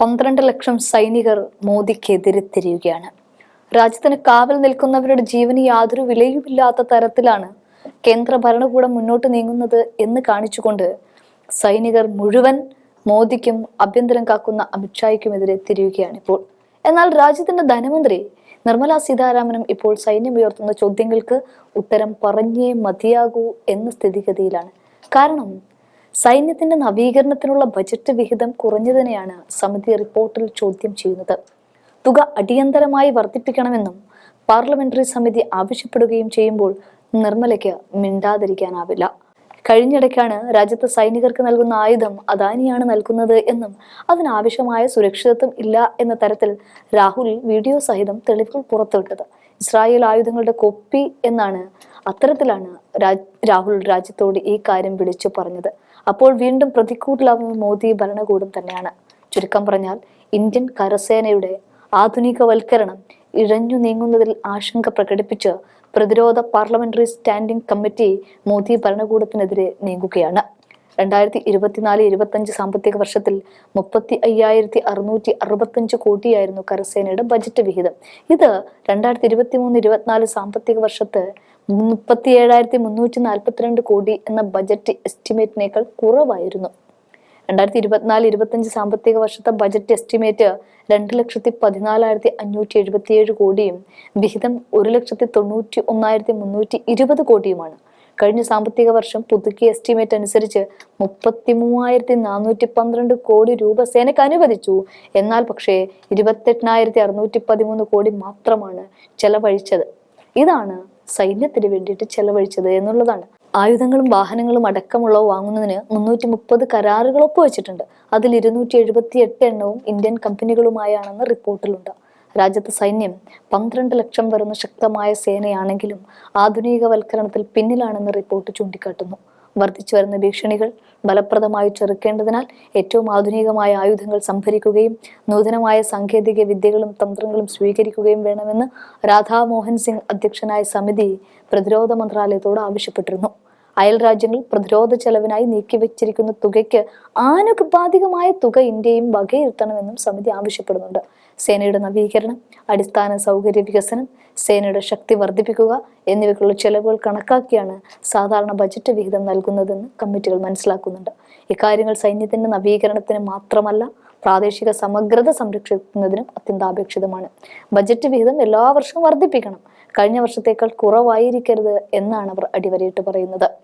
പന്ത്രണ്ട് ലക്ഷം സൈനികർ മോദിക്കെതിരെ തിരിയുകയാണ്. രാജ്യത്തിന് കാവൽ നിൽക്കുന്നവരുടെ ജീവന് യാതൊരു വിലയുമില്ലാത്ത തരത്തിലാണ് കേന്ദ്ര ഭരണകൂടം മുന്നോട്ട് നീങ്ങുന്നത് എന്ന് കാണിച്ചുകൊണ്ട് സൈനികർ മുഴുവൻ മോദിക്കും ആഭ്യന്തരം കാക്കുന്ന അമിത്ഷായ്ക്കുമെതിരെ തിരിയുകയാണ് ഇപ്പോൾ. എന്നാൽ രാജ്യത്തിന്റെ ധനമന്ത്രി നിർമ്മല സീതാരാമനും ഇപ്പോൾ സൈന്യം ഉയർത്തുന്ന ചോദ്യങ്ങൾക്ക് ഉത്തരം പറഞ്ഞേ മതിയാകൂ എന്ന സ്ഥിതിഗതിയിലാണ്. കാരണം സൈന്യത്തിന്റെ നവീകരണത്തിനുള്ള ബജറ്റ് വിഹിതം കുറഞ്ഞതിനെയാണ് സമിതി റിപ്പോർട്ടിൽ ചോദ്യം ചെയ്യുന്നത്. തുക അടിയന്തരമായി വർദ്ധിപ്പിക്കണമെന്നും പാർലമെന്ററി സമിതി ആവശ്യപ്പെടുകയും ചെയ്യുമ്പോൾ നിർമ്മലയ്ക്ക് മിണ്ടാതിരിക്കാനാവില്ല. കഴിഞ്ഞിടയ്ക്കാണ് രാജ്യത്തെ സൈനികർക്ക് നൽകുന്ന ആയുധം അദാനിയാണ് നൽകുന്നത് എന്നും അതിനാവശ്യമായ സുരക്ഷിതത്വം ഇല്ല എന്ന തരത്തിൽ രാഹുൽ വീഡിയോ സഹിതം തെളിവുകൾ പുറത്തുവിട്ടത്. ഇസ്രായേൽ ആയുധങ്ങളുടെ കോപ്പി എന്നാണ് അത്തരത്തിലാണ് രാഹുൽ രാജ്യത്തോട് ഈ കാര്യം വിളിച്ചു പറഞ്ഞത്. അപ്പോൾ വീണ്ടും പ്രതിക്കൂട്ടിലാകുന്ന മോദി ഭരണകൂടം തന്നെയാണ്. ചുരുക്കം പറഞ്ഞാൽ ഇന്ത്യൻ കരസേനയുടെ ആധുനികവൽക്കരണം ഇഴഞ്ഞു നീങ്ങുന്നതിൽ ആശങ്ക പ്രകടിപ്പിച്ച് പ്രതിരോധ പാർലമെന്ററി സ്റ്റാൻഡിംഗ് കമ്മിറ്റി മോദി ഭരണകൂടത്തിനെതിരെ നീങ്ങുകയാണ്. രണ്ടായിരത്തി ഇരുപത്തിനാല് ഇരുപത്തഞ്ച് സാമ്പത്തിക വർഷത്തിൽ മുപ്പത്തി അയ്യായിരത്തി അറുന്നൂറ്റി അറുപത്തഞ്ച് കോടിയായിരുന്നു കരസേനയുടെ ബജറ്റ് വിഹിതം. ഇത് രണ്ടായിരത്തി ഇരുപത്തി മൂന്ന് ഇരുപത്തിനാല് സാമ്പത്തിക വർഷത്ത് മുപ്പത്തി ഏഴായിരത്തി മുന്നൂറ്റി നാൽപ്പത്തിരണ്ട് കോടി എന്ന ബജറ്റ് എസ്റ്റിമേറ്റിനേക്കാൾ കുറവായിരുന്നു. രണ്ടായിരത്തി ഇരുപത്തിനാല് ഇരുപത്തഞ്ച് സാമ്പത്തിക വർഷത്തെ ബജറ്റ് എസ്റ്റിമേറ്റ് രണ്ട് ലക്ഷത്തി പതിനാലായിരത്തി അഞ്ഞൂറ്റി എഴുപത്തിയേഴ് കോടിയും വിഹിതം ഒരു ലക്ഷത്തി തൊണ്ണൂറ്റി ഒന്നായിരത്തി മുന്നൂറ്റി ഇരുപത് കോടിയുമാണ്. കഴിഞ്ഞ സാമ്പത്തിക വർഷം പുതുക്കിയ എസ്റ്റിമേറ്റ് അനുസരിച്ച് മുപ്പത്തി മൂവായിരത്തി നാനൂറ്റി പന്ത്രണ്ട് കോടി രൂപ സേനയ്ക്ക് അനുവദിച്ചു. എന്നാൽ പക്ഷേ ഇരുപത്തെണ്ണായിരത്തി അറുന്നൂറ്റി പതിമൂന്ന് കോടി മാത്രമാണ് ചെലവഴിച്ചത്. ഇതാണ് സൈന്യത്തിന് വേണ്ടിയിട്ട് ചെലവഴിച്ചത് എന്നുള്ളതാണ്. ആയുധങ്ങളും വാഹനങ്ങളും അടക്കമുള്ളവ വാങ്ങുന്നതിന് മുന്നൂറ്റി മുപ്പത് കരാറുകൾ ഒപ്പുവെച്ചിട്ടുണ്ട്. അതിൽ ഇരുന്നൂറ്റി എഴുപത്തി എട്ട് എണ്ണവും ഇന്ത്യൻ കമ്പനികളുമായാണെന്ന് റിപ്പോർട്ടിലുണ്ട്. രാജ്യത്തെ സൈന്യം പന്ത്രണ്ട് ലക്ഷം വരുന്ന ശക്തമായ സേനയാണെങ്കിലും ആധുനികവൽക്കരണത്തിൽ പിന്നിലാണെന്ന് റിപ്പോർട്ട് ചൂണ്ടിക്കാട്ടുന്നു. വർദ്ധിച്ചു വരുന്ന ഭീഷണികൾ ഫലപ്രദമായി ചെറുക്കേണ്ടതിനാൽ ഏറ്റവും ആധുനികമായ ആയുധങ്ങൾ സംഭരിക്കുകയും നൂതനമായ സാങ്കേതിക വിദ്യകളും തന്ത്രങ്ങളും സ്വീകരിക്കുകയും വേണമെന്ന് രാധാമോഹൻ സിംഗ് അധ്യക്ഷനായ സമിതി പ്രതിരോധ മന്ത്രാലയത്തോട് ആവശ്യപ്പെട്ടിരുന്നു. അയൽ രാജ്യങ്ങൾ പ്രതിരോധ ചെലവിനായി നീക്കിവെച്ചിരിക്കുന്ന തുകയ്ക്ക് ആനുപാതികമായ തുക ഇന്ത്യയും വകയിരുത്തണമെന്നും സമിതി ആവശ്യപ്പെടുന്നുണ്ട്. സേനയുടെ നവീകരണം അടിസ്ഥാന സൗകര്യ വികസനം സേനയുടെ ശക്തി വർദ്ധിപ്പിക്കുക എന്നിവയ്ക്കുള്ള ചെലവുകൾ കണക്കാക്കിയാണ് സാധാരണ ബജറ്റ് വിഹിതം നൽകുന്നതെന്ന് കമ്മിറ്റികൾ മനസ്സിലാക്കുന്നുണ്ട്. ഇക്കാര്യങ്ങൾ സൈന്യത്തിന്റെ നവീകരണത്തിന് മാത്രമല്ല പ്രാദേശിക സമഗ്രത സംരക്ഷിക്കുന്നതിനും അത്യന്താപേക്ഷിതമാണ്. ബജറ്റ് വിഹിതം എല്ലാ വർഷവും വർദ്ധിപ്പിക്കണം. കഴിഞ്ഞ വർഷത്തേക്കാൾ കുറവായിരിക്കരുത് എന്നാണ് അവർ അടിവരയിട്ട് പറയുന്നത്.